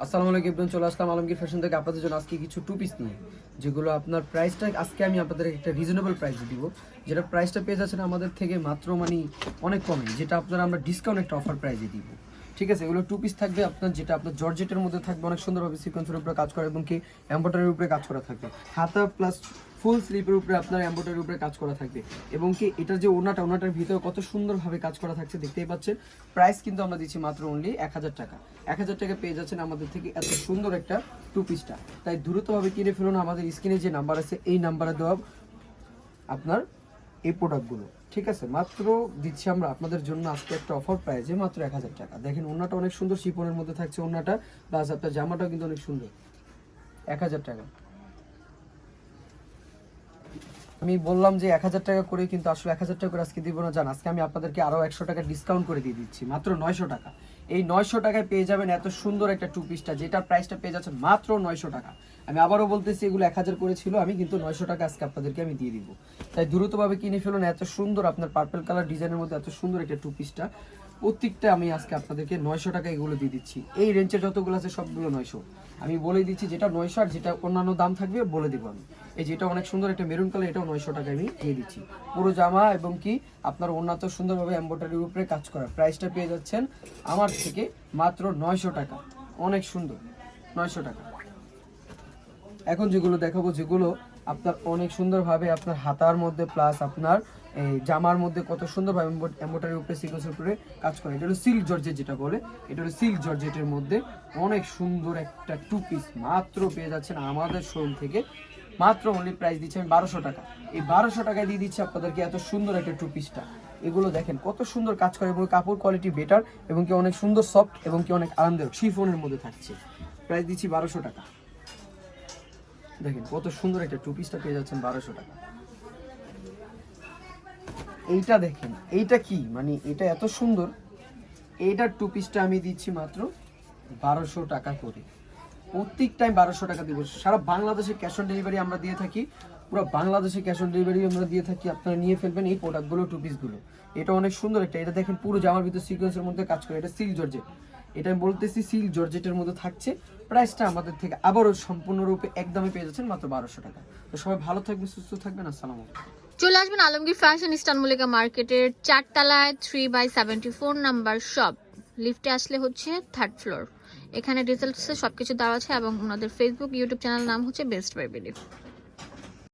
আসসালামু আলাইকুম ইবরান চলে আসলাম আলমগীর ফ্যাশন থেকে। আপনাদের জন্য আজকে কিছু টু পিস নিয়ে, যেগুলো আপনার প্রাইসটা আজকে আমি আপনাদের একটা রিজনেবল প্রাইস দিব। যেটা প্রাইসটা পেয়ে যাচ্ছেন আমাদের থেকে মাত্র মানে অনেক কমে, যেটা আপনারা আমরা ডিসকাউন্ট একটা অফার প্রাইসে দিব। ঠিক আছে, এগুলো টু পিস থাকবে, আপনার যেটা আপনার জর্জেটের মধ্যে থাকবে, অনেক সুন্দরভাবে সিকোয়েন্সের উপরে কাজ করা এবং কি এম্বয়ডারির উপরে কাজ করা থাকবে হাতা প্লাস ফুল স্লিপের উপরে আপনার এম্বয়ডারির উপরে কাজ করা থাকবে এবং কি এটার যে ওনাটা ওনাটার ভিতরে কত সুন্দরভাবে কাজ করা থাকছে দেখতেই পাচ্ছেন। প্রাইস কিন্তু আমরা দিচ্ছি মাত্র অনলি এক হাজার টাকা। এক হাজার টাকা পেয়ে যাচ্ছেন আমাদের থেকে এত সুন্দর একটা টু। পিসটা তাই দ্রুতভাবে কিনে ফেলুন আমাদের স্ক্রিনে যে নাম্বার আছে, এই নাম্বারে দেওয়া আপনার এই প্রোডাক্টগুলো ঠিক আছে, মাত্র দিচ্ছি আমরা আপনাদের জন্য আজকে একটা অফার প্রাইজে মাত্র এক হাজার টাকা। দেখেন ওনাটা অনেক সুন্দর শিপনের মধ্যে থাকছে ওনাটা প্লাস আপনার জামাটাও কিন্তু অনেক সুন্দর। এক হাজার টাকা। আমি বললাম যে এক হাজার টাকা করে কিন্তু আসলে এক হাজার টাকা করে আজকে দিব না, জান। আজকে আমি আপনাদেরকে আরও একশো টাকা ডিসকাউন্ট করে দিয়ে দিচ্ছি, মাত্র নয়শো টাকা। এই নয়শো টাকায় পেয়ে যাবেন এত সুন্দর একটা টু পিসটা যেটার প্রাইসটা পেয়ে যাচ্ছেন মাত্র নয়শো টাকা। আমি আবারও বলতেছি, এগুলো এক হাজার করে ছিল, আমি কিন্তু নয়শো টাকা আজকে আপনাদেরকে আমি দিয়ে দিব। তাই দ্রুতভাবে কিনে ফেলুন, এত সুন্দর আপনার পার্পেল কালার ডিজাইনের মধ্যে এত সুন্দর একটা টু। পিসটা প্রত্যেকটা আমি আজকে আপনাদেরকে নয়শো টাকা এগুলো দিয়ে দিচ্ছি। এই রেঞ্জের যতগুলো আছে সবগুলো নয়শো। আমি বলে দিচ্ছি যেটা নয়শো আর যেটা অন্যান্য দাম থাকবে বলে দেবো আমি। এই যেটা অনেক সুন্দর একটা মেরুন কালার এটাও নয়শো টাকা আমি দিয়ে দিচ্ছি। পুরো জামা এবং কি আপনার উন্নত সুন্দরভাবে এম্বোটারির উপরে কাজ করা। প্রাইসটা পেয়ে যাচ্ছেন আমার থেকে মাত্র নয়শো টাকা। অনেক সুন্দর। নয়শো টাকা। এখন যেগুলো দেখাবো, যেগুলো আপনার অনেক সুন্দরভাবে আপনার হাতার মধ্যে প্লাস আপনার এই জামার মধ্যে কত সুন্দরভাবে এম্বোটারির উপরে সিকোয়েন্সের উপরে কাজ করে। এটা হলো সিল্ক জর্জেট যেটা বলে। এটা হলো সিল্ক জর্জেটের মধ্যে অনেক সুন্দর একটা টু পিস মাত্র পেয়ে যাচ্ছেন আমাদের শোরুম থেকে। মাত্র অনলি প্রাইস দিচ্ছে আমি বারোশো টাকা। এই বারোশো টাকায় দিয়ে দিচ্ছি আপনাদেরকে এত সুন্দর একটা টু। পিসটা এগুলো দেখেন কত সুন্দর কাজ করে এবং কাপড় কোয়ালিটি বেটার এবং কি অনেক সুন্দর সফট এবং কি অনেক আরামদায়ক। শিফনের মধ্যে থাকছে। প্রাইস দিচ্ছি বারোশো টাকা। দেখেন কত সুন্দর একটা টু পিসটা পেয়ে যাচ্ছেন বারোশো টাকা। এইটা দেখেন, এইটা কি? মানে এটা এত সুন্দর, এইটার টু পিসটা আমি দিচ্ছি মাত্র বারোশো টাকা করে। প্রত্যেক টাইম বারোশো টাকা দিব। সারা বাংলাদেশে ক্যাশ অন ডেলিভারি আমরা দিয়ে থাকি, পুরো বাংলাদেশে ক্যাশ অন ডেলিভারি আমরা দিয়ে থাকি, আপনারা নিয়ে ফেলবেন এই প্রোডাক্টগুলো টু পিসগুলো এটা অনেক সুন্দর একটা, এটা দেখেন পুরো জামার ভিতর সিকোয়েন্সের মধ্যে কাজ করে, এটা সিল জর্জেট এটা আমি বলতেছি সিল জর্জেটের মধ্যে থাকছে। প্রাইসটা আমাদের থেকে আবারও সম্পূর্ণরূপে একদমই পেয়ে যাচ্ছেন মাত্র বারোশো টাকা। তো সবাই ভালো থাকবেন, সুস্থ থাকবেন, আসসালামু আলাইকুম। চলে আসবেন আলমগীর ফ্যাশন ইস্টার্ন মল্লিকা মার্কেটের চারতলায় three by seventy four number shop লিফটে আসলে হচ্ছে থার্ড ফ্লোর এখানে ডিটেলসে সব কিছু দেওয়া আছে এবং ওনাদের ফেসবুক ইউটিউব চ্যানেল নাম হচ্ছে বেস্ট বাই বিলিভ